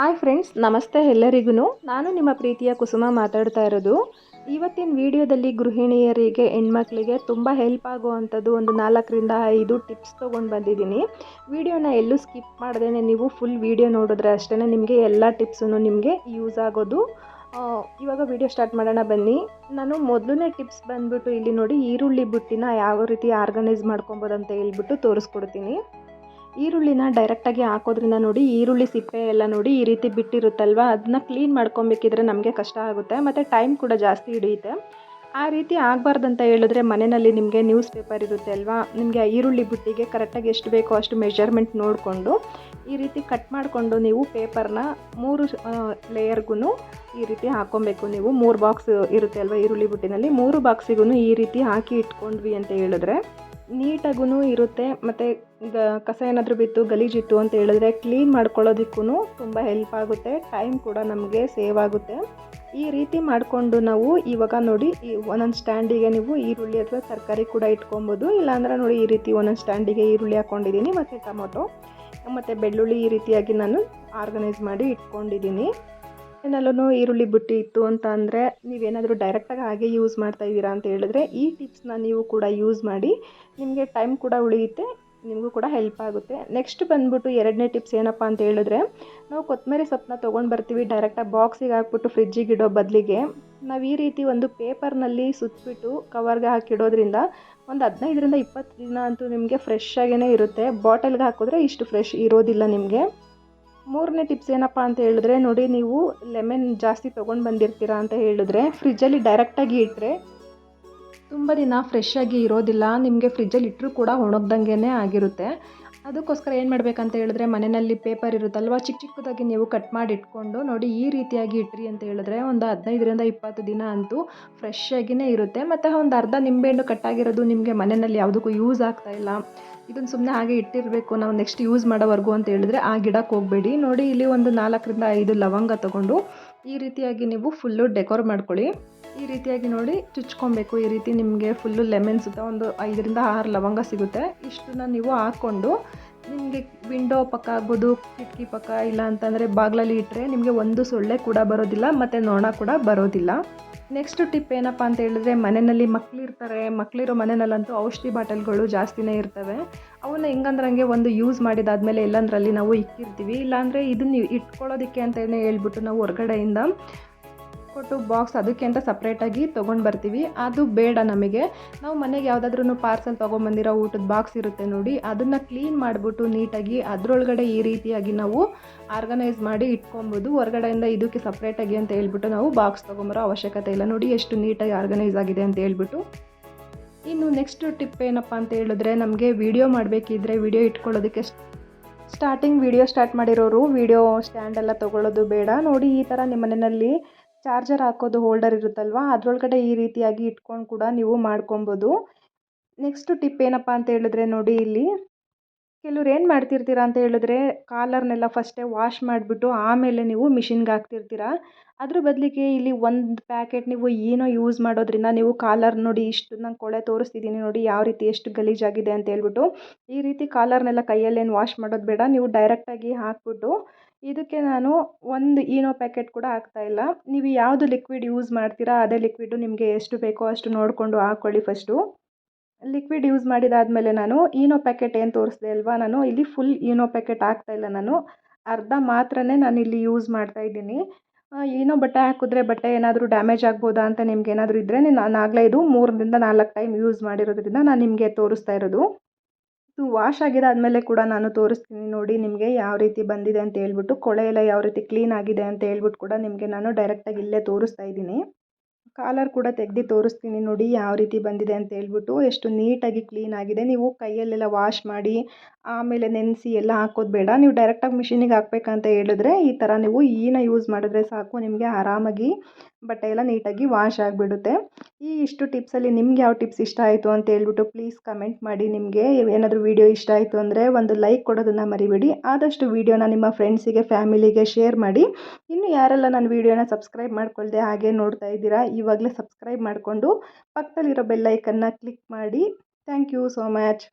Hi friends ನಮಸ್ತೆ ಎಲ್ಲರಿಗೂ ನಾನು ನಿಮ್ಮ ಪ್ರೀತಿಯ ಕುಸುಮ ಮಾತಾಡ್ತಾ ಇರೋದು. ಇವತ್ತಿನ ವಿಡಿಯೋದಲ್ಲಿ ಗೃಹಿಣಿಯರಿಗೆ, ಹೆಣ್ಮಕ್ಳಿಗೆ ತುಂಬ ಹೆಲ್ಪ್ ಆಗುವಂಥದ್ದು ಒಂದು ನಾಲ್ಕರಿಂದ ಐದು ಟಿಪ್ಸ್ ತೊಗೊಂಡು ಬಂದಿದ್ದೀನಿ. ವಿಡಿಯೋನ ಎಲ್ಲೂ ಸ್ಕಿಪ್ ಮಾಡದೇ ನೀವು ಫುಲ್ ವಿಡಿಯೋ ನೋಡಿದ್ರೆ ಅಷ್ಟೇ ನಿಮಗೆ ಎಲ್ಲ ಟಿಪ್ಸೂ ನಿಮಗೆ ಯೂಸ್ ಆಗೋದು. ಇವಾಗ ವಿಡಿಯೋ ಸ್ಟಾರ್ಟ್ ಮಾಡೋಣ ಬನ್ನಿ. ನಾನು ಮೊದಲನೇ ಟಿಪ್ಸ್ ಬಂದುಬಿಟ್ಟು ಇಲ್ಲಿ ನೋಡಿ ಈರುಳ್ಳಿ ಬುಟ್ಟಿನ ಯಾವ ರೀತಿ ಆರ್ಗನೈಸ್ ಮಾಡ್ಕೊಬೋದು ಅಂತ ಹೇಳ್ಬಿಟ್ಟು ತೋರಿಸ್ಕೊಡ್ತೀನಿ. ಈರುಳ್ಳಿನ ಡೈರೆಕ್ಟಾಗಿ ಹಾಕೋದ್ರಿಂದ ನೋಡಿ, ಈರುಳ್ಳಿ ಸಿಪ್ಪೆ ಎಲ್ಲ ನೋಡಿ ಈ ರೀತಿ ಬಿಟ್ಟಿರುತ್ತಲ್ವ? ಅದನ್ನ ಕ್ಲೀನ್ ಮಾಡ್ಕೊಬೇಕಿದ್ರೆ ನಮಗೆ ಕಷ್ಟ ಆಗುತ್ತೆ, ಮತ್ತು ಟೈಮ್ ಕೂಡ ಜಾಸ್ತಿ ಹಿಡಿಯುತ್ತೆ. ಆ ರೀತಿ ಆಗಬಾರ್ದಂತ ಹೇಳಿದ್ರೆ ಮನೆಯಲ್ಲಿ ನಿಮಗೆ ನ್ಯೂಸ್ ಪೇಪರ್ ಇರುತ್ತೆ ಅಲ್ವಾ? ನಿಮಗೆ ಈರುಳ್ಳಿ ಬುಟ್ಟಿಗೆ ಕರೆಕ್ಟಾಗಿ ಎಷ್ಟು ಬೇಕೋ ಅಷ್ಟು ಮೆಜರ್ಮೆಂಟ್ ನೋಡಿಕೊಂಡು, ಈ ರೀತಿ ಕಟ್ ಮಾಡಿಕೊಂಡು ನೀವು ಪೇಪರ್ನ ಮೂರು ಲೇಯರ್ಗೂ ಈ ರೀತಿ ಹಾಕ್ಕೊಬೇಕು ನೀವು. ಮೂರು ಬಾಕ್ಸ್ ಇರುತ್ತೆ ಅಲ್ವಾ ಈರುಳ್ಳಿ ಬುಟ್ಟಿನಲ್ಲಿ? ಮೂರು ಬಾಕ್ಸಿಗೂ ಈ ರೀತಿ ಹಾಕಿ ಇಟ್ಕೊಂಡ್ವಿ ಅಂತ ಹೇಳಿದ್ರೆ ನೀಟಾಗೂ ಇರುತ್ತೆ, ಮತ್ತು ಕಸ ಏನಾದರೂ ಬಿತ್ತು ಗಲೀಜಿತ್ತು ಅಂತ ಹೇಳಿದ್ರೆ ಕ್ಲೀನ್ ಮಾಡ್ಕೊಳ್ಳೋದಕ್ಕೂ ತುಂಬ ಹೆಲ್ಪ್ ಆಗುತ್ತೆ ಟೈಮ್ ಕೂಡ ನಮಗೆ ಸೇವ್ ಆಗುತ್ತೆ. ಈ ರೀತಿ ಮಾಡಿಕೊಂಡು ನಾವು ಇವಾಗ ನೋಡಿ, ಈ ಒಂದೊಂದು ಸ್ಟ್ಯಾಂಡಿಗೆ ನೀವು ಈರುಳ್ಳಿ ಅಥವಾ ತರಕಾರಿ ಕೂಡ ಇಟ್ಕೊಬೋದು, ಇಲ್ಲಾಂದ್ರೆ ನೋಡಿ ಈ ರೀತಿ ಒಂದೊಂದು ಸ್ಟ್ಯಾಂಡಿಗೆ ಈರುಳ್ಳಿ ಹಾಕ್ಕೊಂಡಿದ್ದೀನಿ ಮತ್ತು ಟೊಮೊಟೊ, ಮತ್ತು ಬೆಳ್ಳುಳ್ಳಿ ಈ ರೀತಿಯಾಗಿ ನಾನು ಆರ್ಗನೈಸ್ ಮಾಡಿ ಇಟ್ಕೊಂಡಿದ್ದೀನಿ. ಏನಲ್ಲೂ ಈರುಳ್ಳಿ ಬುಟ್ಟಿ ಇತ್ತು ಅಂತ ಅಂದರೆ ನೀವೇನಾದರೂ ಡೈರೆಕ್ಟಾಗಿ ಹಾಗೆ ಯೂಸ್ ಮಾಡ್ತಾ ಇದ್ದೀರಾ ಅಂತ ಹೇಳಿದ್ರೆ ಈ ಟಿಪ್ಸ್ನ ನೀವು ಕೂಡ ಯೂಸ್ ಮಾಡಿ, ನಿಮಗೆ ಟೈಮ್ ಕೂಡ ಉಳಿಯುತ್ತೆ, ನಿಮಗೂ ಕೂಡ ಹೆಲ್ಪ್ ಆಗುತ್ತೆ. ನೆಕ್ಸ್ಟ್ ಬಂದ್ಬಿಟ್ಟು ಎರಡನೇ ಟಿಪ್ಸ್ ಏನಪ್ಪ ಅಂತ ಹೇಳಿದ್ರೆ, ನಾವು ಕೊತ್ತಂಬರಿ ಸೊಪ್ಪನ್ನ ತೊಗೊಂಡು ಬರ್ತೀವಿ ಡೈರೆಕ್ಟಾಗಿ ಬಾಕ್ಸಿಗೆ ಹಾಕ್ಬಿಟ್ಟು ಫ್ರಿಜ್ಜಿಗೆ ಇಡೋ ಬದಲಿಗೆ. ನಾವು ಈ ರೀತಿ ಒಂದು ಪೇಪರ್ನಲ್ಲಿ ಸುತ್ತಿಬಿಟ್ಟು ಕವರ್ಗೆ ಹಾಕಿಡೋದ್ರಿಂದ ಒಂದು ಹದಿನೈದರಿಂದ ಇಪ್ಪತ್ತು ದಿನ ಅಂತೂ ನಿಮಗೆ ಫ್ರೆಶ್ ಆಗೇ ಇರುತ್ತೆ. ಬಾಟಲ್ಗೆ ಹಾಕಿದ್ರೆ ಇಷ್ಟು ಫ್ರೆಶ್ ಇರೋದಿಲ್ಲ ನಿಮಗೆ. ಮೂರನೇ ಟಿಪ್ಸ್ ಏನಪ್ಪ ಅಂತ ಹೇಳಿದ್ರೆ, ನೋಡಿ ನೀವು ಲೆಮನ್ ಜಾಸ್ತಿ ತೊಗೊಂಡು ಬಂದಿರ್ತೀರಾ ಅಂತ ಹೇಳಿದ್ರೆ ಫ್ರಿಜ್ಜಲ್ಲಿ ಡೈರೆಕ್ಟಾಗಿ ಇಟ್ಟರೆ ತುಂಬ ದಿನ ಫ್ರೆಶ್ ಆಗಿ ಇರೋದಿಲ್ಲ. ನಿಮಗೆ ಫ್ರಿಜ್ಜಲ್ಲಿ ಇಟ್ಟರೂ ಕೂಡ ಒಣಗ್ದಂಗೆ ಆಗಿರುತ್ತೆ. ಅದಕ್ಕೋಸ್ಕರ ಏನು ಮಾಡಬೇಕಂತ ಹೇಳಿದ್ರೆ, ಮನೆಯಲ್ಲಿ ಪೇಪರ್ ಇರುತ್ತಲ್ವ ಚಿಕ್ಕ ಚಿಕ್ಕದಾಗಿ ನೀವು ಕಟ್ ಮಾಡಿ ಇಟ್ಕೊಂಡು, ನೋಡಿ ಈ ರೀತಿಯಾಗಿ ಇಟ್ರಿ ಅಂತ ಹೇಳಿದ್ರೆ, ಒಂದು ಹದಿನೈದರಿಂದ ಇಪ್ಪತ್ತು ದಿನ ಅಂತೂ ಫ್ರೆಶ್ ಆಗಿಯೇ ಇರುತ್ತೆ. ಮತ್ತು ಒಂದು ಅರ್ಧ ನಿಂಬೆಹಣ್ಣು ಕಟ್ಟಾಗಿರೋದು ನಿಮಗೆ ಮನೆಯಲ್ಲಿ ಯಾವುದಕ್ಕೂ ಯೂಸ್ ಆಗ್ತಾ ಇಲ್ಲ. ಇದನ್ನು ಸುಮ್ಮನೆ ಹಾಗೆ ಇಟ್ಟಿರಬೇಕು, ನಾವು ನೆಕ್ಸ್ಟ್ ಯೂಸ್ ಮಾಡೋವರೆಗೂ ಅಂತ ಹೇಳಿದ್ರೆ ಆ ಗಿಡಕ್ಕೆ ಹೋಗಬೇಡಿ. ನೋಡಿ ಇಲ್ಲಿ ಒಂದು ನಾಲ್ಕರಿಂದ ಐದು ಲವಂಗ ತಗೊಂಡು ಈ ರೀತಿಯಾಗಿ ನೀವು ಫುಲ್ಲು ಡೆಕೋರ್ ಮಾಡ್ಕೊಳ್ಳಿ. ಈ ರೀತಿಯಾಗಿ ನೋಡಿ ಚುಚ್ಕೊಬೇಕು. ಈ ರೀತಿ ನಿಮಗೆ ಫುಲ್ಲು ಲೆಮನ್ ಸುತ್ತ ಒಂದು ಐದರಿಂದ ಆರು ಲವಂಗ ಸಿಗುತ್ತೆ. ಇಷ್ಟನ್ನ ನೀವು ಹಾಕ್ಕೊಂಡು ನಿಮಗೆ ವಿಂಡೋ ಪಕ್ಕ ಆಗ್ಬೋದು, ಕಿಟಕಿ ಪಕ್ಕ ಇಲ್ಲ ಅಂತಂದರೆ ಬಾಗಿಲಲ್ಲಿ ಇಟ್ಟರೆ ನಿಮಗೆ ಒಂದು ಸೊಳ್ಳೆ ಕೂಡ ಬರೋದಿಲ್ಲ, ಮತ್ತು ನೊಣ ಕೂಡ ಬರೋದಿಲ್ಲ. ನೆಕ್ಸ್ಟ್ ಟಿಪ್ ಏನಪ್ಪ ಅಂತ ಹೇಳಿದ್ರೆ, ಮನೆಯಲ್ಲಿ ಮಕ್ಕಳಿರ್ತಾರೆ ಮಕ್ಕಳಿರೋ ಮನೆಯಲ್ಲಂತೂ ಔಷಧಿ ಬಾಟಲ್ಗಳು ಜಾಸ್ತಿನೇ ಇರ್ತವೆ. ಅವನ್ನ ಹೆಂಗಂದ್ರಂಗೆ ಒಂದು ಯೂಸ್ ಮಾಡಿದಾದಮೇಲೆ ಎಲ್ಲಂದ್ರಲ್ಲಿ ನಾವು ಇಕ್ಕಿರ್ತೀವಿ. ಇಲ್ಲಾಂದರೆ ಇದನ್ನ ಇಟ್ಕೊಳ್ಳೋದಕ್ಕೆ ಅಂತಲೇ ಹೇಳ್ಬಿಟ್ಟು ನಾವು ಹೊರಗಡೆಯಿಂದ ಕೊಟ್ಟು ಬಾಕ್ಸ್ ಅದಕ್ಕೆ ಅಂತ ಸಪ್ರೇಟಾಗಿ ತೊಗೊಂಡು ಬರ್ತೀವಿ. ಅದು ಬೇಡ ನಮಗೆ. ನಾವು ಮನೆಗೆ ಯಾವುದಾದ್ರೂ ಪಾರ್ಸಲ್ ತೊಗೊಂಬಂದಿರೋ ಊಟದ ಬಾಕ್ಸ್ ಇರುತ್ತೆ ನೋಡಿ, ಅದನ್ನು ಕ್ಲೀನ್ ಮಾಡಿಬಿಟ್ಟು ನೀಟಾಗಿ ಅದರೊಳಗಡೆ ಈ ರೀತಿಯಾಗಿ ನಾವು ಆರ್ಗನೈಸ್ ಮಾಡಿ ಇಟ್ಕೊಬೋದು. ಹೊರಗಡೆಯಿಂದ ಇದಕ್ಕೆ ಸಪ್ರೇಟಾಗಿ ಅಂತ ಹೇಳ್ಬಿಟ್ಟು ನಾವು ಬಾಕ್ಸ್ ತೊಗೊಂಬರೋ ಅವಶ್ಯಕತೆ ಇಲ್ಲ. ನೋಡಿ ಎಷ್ಟು ನೀಟಾಗಿ ಆರ್ಗನೈಸ್ ಆಗಿದೆ ಅಂತ ಹೇಳ್ಬಿಟ್ಟು. ಇನ್ನು ನೆಕ್ಸ್ಟ್ ಟಿಪ್ ಏನಪ್ಪ ಅಂತ ಹೇಳಿದ್ರೆ, ನಮಗೆ ವಿಡಿಯೋ ಮಾಡಬೇಕಿದ್ರೆ ವಿಡಿಯೋ ಇಟ್ಕೊಳ್ಳೋದಕ್ಕೆ ಸ್ಟಾರ್ಟಿಂಗ್ ವಿಡಿಯೋ ಸ್ಟಾರ್ಟ್ ಮಾಡಿರೋರು ವಿಡಿಯೋ ಸ್ಟ್ಯಾಂಡ್ ಎಲ್ಲ ತೊಗೊಳ್ಳೋದು ಬೇಡ. ನೋಡಿ ಈ ಥರ ನಿಮ್ಮ ಮನೆಯಲ್ಲಿ ಚಾರ್ಜರ್ ಹಾಕೋದು ಹೋಲ್ಡರ್ ಇರುತ್ತಲ್ವ? ಅದರೊಳಗಡೆ ಈ ರೀತಿಯಾಗಿ ಇಟ್ಕೊಂಡು ಕೂಡ ನೀವು ಮಾಡ್ಕೊಬೋದು. ನೆಕ್ಸ್ಟು ಟಿಪ್ ಏನಪ್ಪ ಅಂತ ಹೇಳಿದ್ರೆ ನೋಡಿ ಇಲ್ಲಿ. ಕೆಲವ್ರು ಏನು ಮಾಡ್ತಿರ್ತೀರ ಅಂತ ಹೇಳಿದ್ರೆ ಕಾಲರ್ನೆಲ್ಲ ಫಸ್ಟೇ ವಾಶ್ ಮಾಡಿಬಿಟ್ಟು ಆಮೇಲೆ ನೀವು ಮಿಷಿನ್ಗೆ ಹಾಕ್ತಿರ್ತೀರ. ಅದ್ರ ಬದಲಿಗೆ ಇಲ್ಲಿ ಒಂದು ಪ್ಯಾಕೆಟ್ ನೀವು ಏನೋ ಯೂಸ್ ಮಾಡೋದ್ರಿಂದ ನೀವು ಕಾಲರ್ ನೋಡಿ ಇಷ್ಟು ನಾನು ಕೊಳೆ ತೋರಿಸ್ತಿದ್ದೀನಿ ನೋಡಿ ಯಾವ ರೀತಿ ಎಷ್ಟು ಗಲೀಜಾಗಿದೆ ಅಂತ ಹೇಳ್ಬಿಟ್ಟು ಈ ರೀತಿ ಕಾಲರ್ನೆಲ್ಲ ಕೈಯಲ್ಲೇನು ವಾಶ್ ಮಾಡೋದು ಬೇಡ. ನೀವು ಡೈರೆಕ್ಟಾಗಿ ಹಾಕ್ಬಿಟ್ಟು ಇದಕ್ಕೆ ನಾನು ಒಂದು ಈನೋ ಪ್ಯಾಕೆಟ್ ಕೂಡ ಹಾಕ್ತಾ ಇಲ್ಲ. ನೀವು ಯಾವುದು ಲಿಕ್ವಿಡ್ ಯೂಸ್ ಮಾಡ್ತೀರಾ ಅದೇ ಲಿಕ್ವಿಡು ನಿಮಗೆ ಎಷ್ಟು ಬೇಕೋ ಅಷ್ಟು ನೋಡಿಕೊಂಡು ಹಾಕ್ಕೊಳ್ಳಿ ಫಸ್ಟು ಲಿಕ್ವಿಡ್ ಯೂಸ್ ಮಾಡಿದಾದಮೇಲೆ ನಾನು ಈನೋ ಪ್ಯಾಕೆಟ್ ಏನು ತೋರಿಸ್ದೆ ಅಲ್ವಾ, ನಾನು ಇಲ್ಲಿ ಫುಲ್ ಈನೋ ಪ್ಯಾಕೆಟ್ ಹಾಕ್ತಾ ಇಲ್ಲ ನಾನು. ಅರ್ಧ ಮಾತ್ರನೇ ನಾನು ಇಲ್ಲಿ ಯೂಸ್ ಮಾಡ್ತಾ ಇದ್ದೀನಿ. ಏನೋ ಬಟ್ಟೆ ಹಾಕಿದ್ರೆ ಬಟ್ಟೆ ಏನಾದರೂ ಡ್ಯಾಮೇಜ್ ಆಗ್ಬೋದಾ ಅಂತ ನಿಮ್ಗೆ ಏನಾದರೂ ಇದ್ದರೆ ನಾನು ಆಗಲೇ ಇದು ಮೂರರಿಂದ ನಾಲ್ಕು ಟೈಮ್ ಯೂಸ್ ಮಾಡಿರೋದ್ರಿಂದ ನಾನು ನಿಮಗೆ ತೋರಿಸ್ತಾ ಇರೋದು. ಇದು ವಾಶ್ ಆಗಿದಾದಮೇಲೆ ಕೂಡ ನಾನು ತೋರಿಸ್ತೀನಿ ನೋಡಿ ನಿಮಗೆ ಯಾವ ರೀತಿ ಬಂದಿದೆ ಅಂತ ಹೇಳ್ಬಿಟ್ಟು, ಕೊಳೆ ಎಲ್ಲ ಯಾವ ರೀತಿ ಕ್ಲೀನ್ ಆಗಿದೆ ಅಂತ ಹೇಳ್ಬಿಟ್ಟು ಕೂಡ ನಿಮಗೆ ನಾನು ಡೈರೆಕ್ಟಾಗಿ ಇಲ್ಲೇ ತೋರಿಸ್ತಾ ಇದ್ದೀನಿ. ಕಾಲರ್ ಕೂಡ ತೆಗ್ದು ತೋರಿಸ್ತೀನಿ. ನೋಡಿ ಯಾವ ರೀತಿ ಬಂದಿದೆ ಅಂತ ಹೇಳ್ಬಿಟ್ಟು ಎಷ್ಟು ನೀಟಾಗಿ ಕ್ಲೀನ್ ಆಗಿದೆ. ನೀವು ಕೈಯಲ್ಲೆಲ್ಲ ವಾಶ್ ಮಾಡಿ, ಆಮೇಲೆ ನೆನೆಸಿ ಎಲ್ಲ ಹಾಕೋದು ಬೇಡ. ನೀವು ಡೈರೆಕ್ಟಾಗಿ ಮಿಷಿನಿಗೆ ಹಾಕ್ಬೇಕಂತ ಹೇಳಿದ್ರೆ ಈ ಥರ ನೀವು ಈನ ಯೂಸ್ ಮಾಡಿದ್ರೆ ಸಾಕು, ನಿಮಗೆ ಆರಾಮಾಗಿ ಬಟ್ಟೆ ಎಲ್ಲ ನೀಟಾಗಿ ವಾಶ್ ಆಗಿಬಿಡುತ್ತೆ. ಈ ಇಷ್ಟು ಟಿಪ್ಸಲ್ಲಿ ನಿಮ್ಗೆ ಯಾವ ಟಿಪ್ಸ್ ಇಷ್ಟ ಆಯಿತು ಅಂತ ಹೇಳ್ಬಿಟ್ಟು ಪ್ಲೀಸ್ ಕಮೆಂಟ್ ಮಾಡಿ. ನಿಮಗೆ ಏನಾದರೂ ವೀಡಿಯೋ ಇಷ್ಟ ಆಯಿತು ಅಂದರೆ ಒಂದು ಲೈಕ್ ಕೊಡೋದನ್ನು ಮರಿಬೇಡಿ. ಆದಷ್ಟು ವೀಡಿಯೋನ ನಿಮ್ಮ ಫ್ರೆಂಡ್ಸಿಗೆ ಫ್ಯಾಮಿಲಿಗೆ ಶೇರ್ ಮಾಡಿ. ಇನ್ನು ಯಾರೆಲ್ಲ ನನ್ನ ವೀಡಿಯೋನ ಸಬ್ಸ್ಕ್ರೈಬ್ ಮಾಡ್ಕೊಳ್ದೆ ಹಾಗೆ ನೋಡ್ತಾ ಇದ್ದೀರಾ ಇವಾಗಲೇ ಸಬ್ಸ್ಕ್ರೈಬ್ ಮಾಡಿಕೊಂಡು ಪಕ್ಕದಲ್ಲಿರೋ ಬೆಲ್ಲೈಕನ್ನ ಕ್ಲಿಕ್ ಮಾಡಿ. Thank you so much